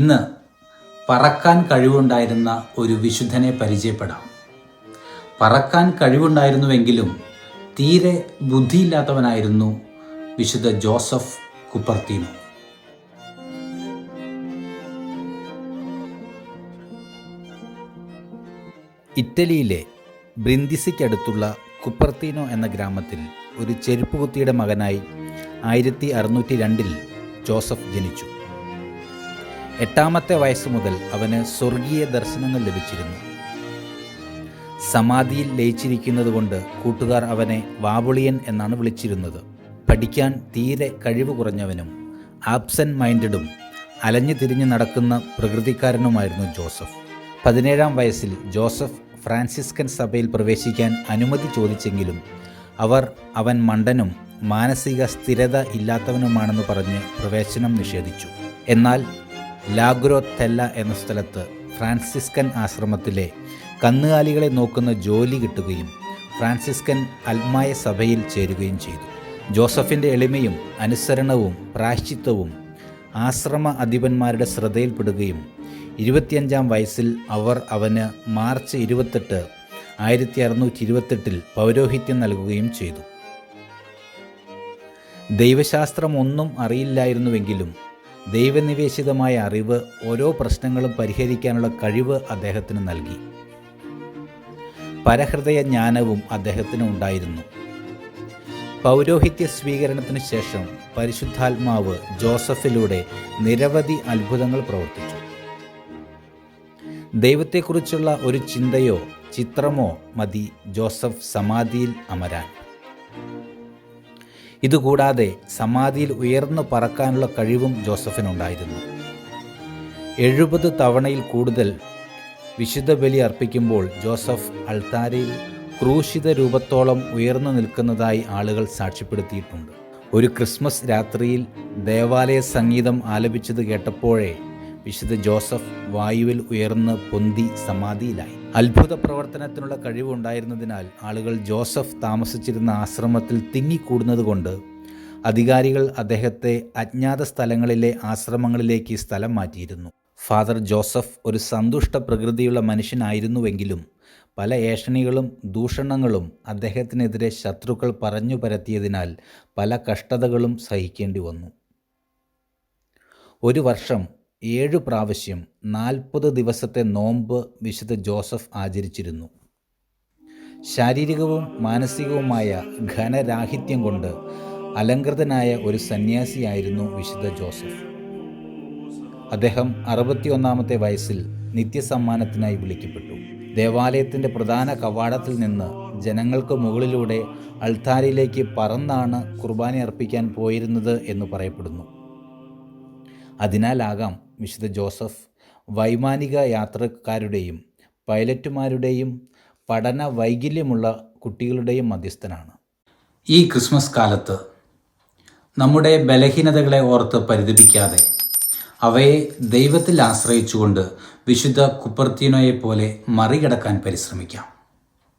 ഇന്ന് പറക്കാൻ കഴിവുണ്ടായിരുന്ന ഒരു വിശുദ്ധനെ പരിചയപ്പെടാം. പറക്കാൻ കഴിവുണ്ടായിരുന്നുവെങ്കിലും തീരെ ബുദ്ധിയില്ലാത്തവനായിരുന്നു വിശുദ്ധ ജോസഫ് കുപ്പർത്തീനോ. ഇറ്റലിയിലെ ബ്രിന്തിസിക്കടുത്തുള്ള കുപ്പർത്തീനോ എന്ന ഗ്രാമത്തിൽ ഒരു ചെരുപ്പുകുത്തിയുടെ മകനായി ആയിരത്തി അറുന്നൂറ്റി രണ്ടിൽ ജോസഫ് ജനിച്ചു. എട്ടാമത്തെ വയസ്സ് മുതൽ അവന് സ്വർഗീയ ദർശനങ്ങൾ ലഭിച്ചിരുന്നു. സമാധിയിൽ ലയിച്ചിരിക്കുന്നത് കൊണ്ട് കൂട്ടുകാർ അവനെ വാവുളിയൻ എന്നാണ് വിളിച്ചിരുന്നത്. പഠിക്കാൻ തീരെ കഴിവ് കുറഞ്ഞവനും ആബ്സെന്റ് മൈൻഡഡും അലഞ്ഞു തിരിഞ്ഞു നടക്കുന്ന പ്രകൃതിക്കാരനുമായിരുന്നു ജോസഫ്. പതിനേഴാം വയസ്സിൽ ജോസഫ് ഫ്രാൻസിസ്കൻ സഭയിൽ പ്രവേശിക്കാൻ അനുമതി ചോദിച്ചെങ്കിലും അവർ അവൻ മണ്ടനും മാനസിക സ്ഥിരത ഇല്ലാത്തവനുമാണെന്ന് പറഞ്ഞ് പ്രവേശനം നിഷേധിച്ചു. എന്നാൽ ലാഗ്രോ തെല്ല എന്ന സ്ഥലത്ത് ഫ്രാൻസിസ്കൻ ആശ്രമത്തിലെ കന്നുകാലികളെ നോക്കുന്ന ജോലി കിട്ടുകയും ഫ്രാൻസിസ്കൻ അൽമായ സഭയിൽ ചേരുകയും ചെയ്തു. ജോസഫിന്റെ എളിമയും അനുസരണവും പ്രായശ്ചിത്വവും ആശ്രമ അധിപന്മാരുടെ ശ്രദ്ധയിൽപ്പെടുകയും ഇരുപത്തിയഞ്ചാം വയസ്സിൽ അവർ അവന് മാർച്ച് ഇരുപത്തെട്ട് ആയിരത്തി അറുന്നൂറ്റി ഇരുപത്തെട്ടിൽ പൗരോഹിത്യം നൽകുകയും ചെയ്തു. ദൈവശാസ്ത്രം ഒന്നും അറിയില്ലായിരുന്നുവെങ്കിലും ദൈവനിവേശിതമായ അറിവ് ഓരോ പ്രശ്നങ്ങളും പരിഹരിക്കാനുള്ള കഴിവ് അദ്ദേഹത്തിന് നൽകി. പരഹൃദയ ജ്ഞാനവും അദ്ദേഹത്തിന് ഉണ്ടായിരുന്നു. പൗരോഹിത്യ സ്വീകരണത്തിന് ശേഷം പരിശുദ്ധാത്മാവ് ജോസഫിലൂടെ നിരവധി അത്ഭുതങ്ങൾ പ്രവർത്തിച്ചു. ദൈവത്തെക്കുറിച്ചുള്ള ഒരു ചിന്തയോ ചിത്രമോ മതി ജോസഫ് സമാധിയിൽ അമരാൻ. ഇതുകൂടാതെ സമാധിയിൽ ഉയർന്നു പറക്കാനുള്ള കഴിവും ജോസഫിനുണ്ടായിരുന്നു. എഴുപത് തവണയിൽ കൂടുതൽ വിശുദ്ധ ബലി അർപ്പിക്കുമ്പോൾ ജോസഫ് അൾത്താരയിൽ ക്രൂശിത രൂപത്തോളം ഉയർന്നു നിൽക്കുന്നതായി ആളുകൾ സാക്ഷ്യപ്പെടുത്തിയിട്ടുണ്ട്. ഒരു ക്രിസ്മസ് രാത്രിയിൽ ദേവാലയ സംഗീതം ആലപിച്ചത് കേട്ടപ്പോഴേ വിശുദ്ധ ജോസഫ് വായുവിൽ ഉയർന്ന് പൊന്തി സമാധിയിലായി. അത്ഭുത പ്രവർത്തനത്തിനുള്ള കഴിവുണ്ടായിരുന്നതിനാൽ ആളുകൾ ജോസഫ് താമസിച്ചിരുന്ന ആശ്രമത്തിൽ തിങ്ങിക്കൂടുന്നതുകൊണ്ട് അധികാരികൾ അദ്ദേഹത്തെ അജ്ഞാത സ്ഥലങ്ങളിലെ ആശ്രമങ്ങളിലേക്ക് സ്ഥലം മാറ്റിയിരുന്നു. ഫാദർ ജോസഫ് ഒരു സന്തുഷ്ട പ്രകൃതിയുള്ള മനുഷ്യനായിരുന്നുവെങ്കിലും പല ഏഷണികളും ദൂഷണങ്ങളും അദ്ദേഹത്തിനെതിരെ ശത്രുക്കൾ പറഞ്ഞു പരത്തിയതിനാൽ പല കഷ്ടതകളും സഹിക്കേണ്ടി വന്നു. ഒരു വർഷം ഏഴു പ്രാവശ്യം നാൽപ്പത് ദിവസത്തെ നോമ്പ് വിശുദ്ധ ജോസഫ് ആചരിച്ചിരുന്നു. ശാരീരികവും മാനസികവുമായ ഘനരാഹിത്യം കൊണ്ട് അലങ്കൃതനായ ഒരു സന്യാസിയായിരുന്നു വിശുദ്ധ ജോസഫ്. അദ്ദേഹം അറുപത്തിയൊന്നാമത്തെ വയസ്സിൽ നിത്യസമ്മാനത്തിനായി വിളിക്കപ്പെട്ടു. ദേവാലയത്തിന്റെ പ്രധാന കവാടത്തിൽ നിന്ന് ജനങ്ങൾക്ക് മുകളിലൂടെ അൾത്താരിയിലേക്ക് പറന്നാണ് കുർബാന അർപ്പിക്കാൻ പോയിരുന്നത് എന്ന് പറയപ്പെടുന്നു. അതിനാലാകാം വിശുദ്ധ ജോസഫ്. വൈമാനിക യാത്രക്കാരുടെയും പൈലറ്റുമാരുടെയും പഠന വൈകല്യമുള്ള കുട്ടികളുടെയും മധ്യസ്ഥനാണ്. ഈ ക്രിസ്മസ് കാലത്ത് നമ്മുടെ ബലഹീനതകളെ ഓർത്ത് പരിതപിക്കാതെ അവയെ ദൈവത്തിൽ ആശ്രയിച്ചുകൊണ്ട് വിശുദ്ധ കുപ്പർത്തീനോയെ പോലെ മറികടക്കാൻ പരിശ്രമിക്കാം.